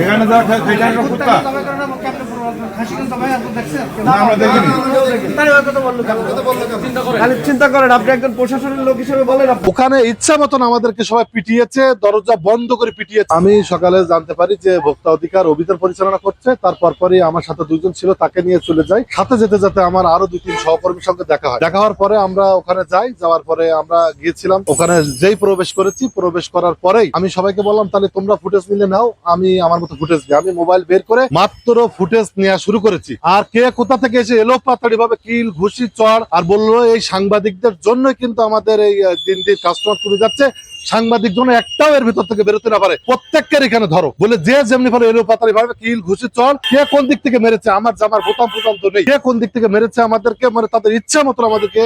এখানে যা খাই কুত্তা। ওখানে ইচ্ছা মতন আমাদেরকে সবাই পিটিয়েছে দরজা বন্ধ করে পিটিয়েছে আমি সকালে জানতে পারি যে ভোক্তা অধিকার অভিযান পরিচালনা করছে তারপর পরই আমার সাথে দুজন ছিল তাকে নিয়ে চলে যাই সাথে যেতে যেতে আমার আরও দুই তিন সহকর্মীর সঙ্গে দেখা হয় দেখা হওয়ার পরে আমরা ওখানে যাই যাওয়ার পরে আমরা গিয়েছিলাম ওখানে যেই প্রবেশ করেছি প্রবেশ করার পরেই আমি সবাইকে বললাম তাহলে তোমরা ফুটেজ নিলে নাও আমি আমার মতো ফুটেজ দিই আমি মোবাইল বের করে মাত্র ফুটেজ নেওয়া শুরু করেছি। আর কে কোথা থেকে এসে এলো পাতাড়ি ভাবে কিল, ঘুষি, চড়, আর বলল এই সাংবাদিকদের জন্য কিন্তু আমাদের এই দিন দিন কাস্টমার কমে যাচ্ছে। সাংবাদিক জন একটাও এর ভিতর থেকে বেরোতে না পারে। প্রত্যেককের এখানে ধরো। বলে যে যেমনি ভাবে এলো পাতারি ভাবে কিল, ঘুষি, চল, কে কোন দিক থেকে মেরেছে? আমার জামার বোতাম ফুতাম তো নেই। কে কোন দিক থেকে মেরেছে? আমাদেরকে মানে তাদের ইচ্ছা মতো আমাদেরকে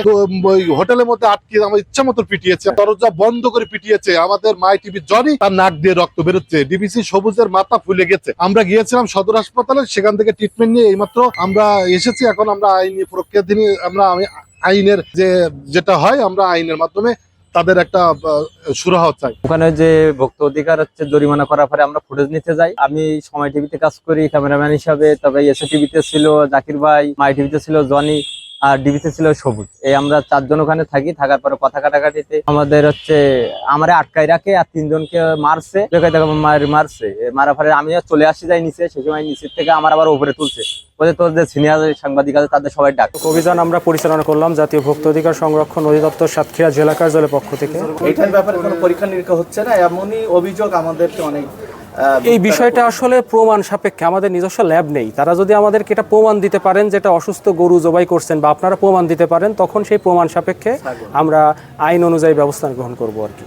ওই হোটেলের মধ্যে আটকে আমার ইচ্ছা মতো পিটিয়েছে। দরজা বন্ধ করে পিটিয়েছে। আমাদের মাই টিভি জনি তার নাক দিয়ে রক্ত বেরোচ্ছে। ডিবিসি সবুজের মাথা ফুলে গেছে। আমরা গিয়েছিলাম সদর হাসপাতালে, সেখান থেকে ট্রিটমেন্ট নিয়ে এইমাত্র আমরা এসেছি। এখন আমরা আইনি প্রক্রিয়াধীন আমরা আমি আইনের যে, যেটা হয়, আমরা আইনের মাধ্যমে তাদের একটা সুরাহ চাই। ওখানে যে ভক্ত অধিকার হচ্ছে, জরিমানা করার পরে আমরা ফুটেজ নিতে যাই। আমি সময় টিভিতে কাজ করি ক্যামেরাম্যান হিসাবে, তবে এসএ টিভিতে ছিল জাকির ভাই, মাই টিভিতে ছিল জনি। আর ডিবিতে ছিল সবুজ। এই আমরা চারজন ওখানে থাকি থাকার পরে কথা কাটাকাটিতে আমাদের হচ্ছে আমারে আটকাই রাখে আর তিনজনকে মারছে। মারছে। মারা পরে আমি চলে আসি যাই নিচে সেই সময় নিচের থেকে আমার আবার উপরে তুলছে। বলে তোর যে সিনিয়র সাংবাদিক আছে তাদের সবাই ডাক। অভিযান আমরা পরিচালনা করলাম জাতীয় ভোক্তা অধিকার সংরক্ষণ অধিদপ্তর সাতক্ষীরা জেলা কার্যালয়ের পক্ষ থেকে। এইটার ব্যাপারে কোনো পরীক্ষা নিরীক্ষা হচ্ছে না? এমনই অভিযোগ আমাদেরকে অনেক এই বিষয়টা আসলে প্রমাণ সাপেক্ষে আমাদের নিজস্ব ল্যাব নেই। তারা যদি আমাদেরকে এটা প্রমাণ দিতে পারেন যেটা অসুস্থ গরু জবাই করছেন বা আপনারা প্রমাণ দিতে পারেন তখন সেই প্রমাণ সাপেক্ষে আমরা আইন অনুযায়ী ব্যবস্থা গ্রহণ করব আর কি।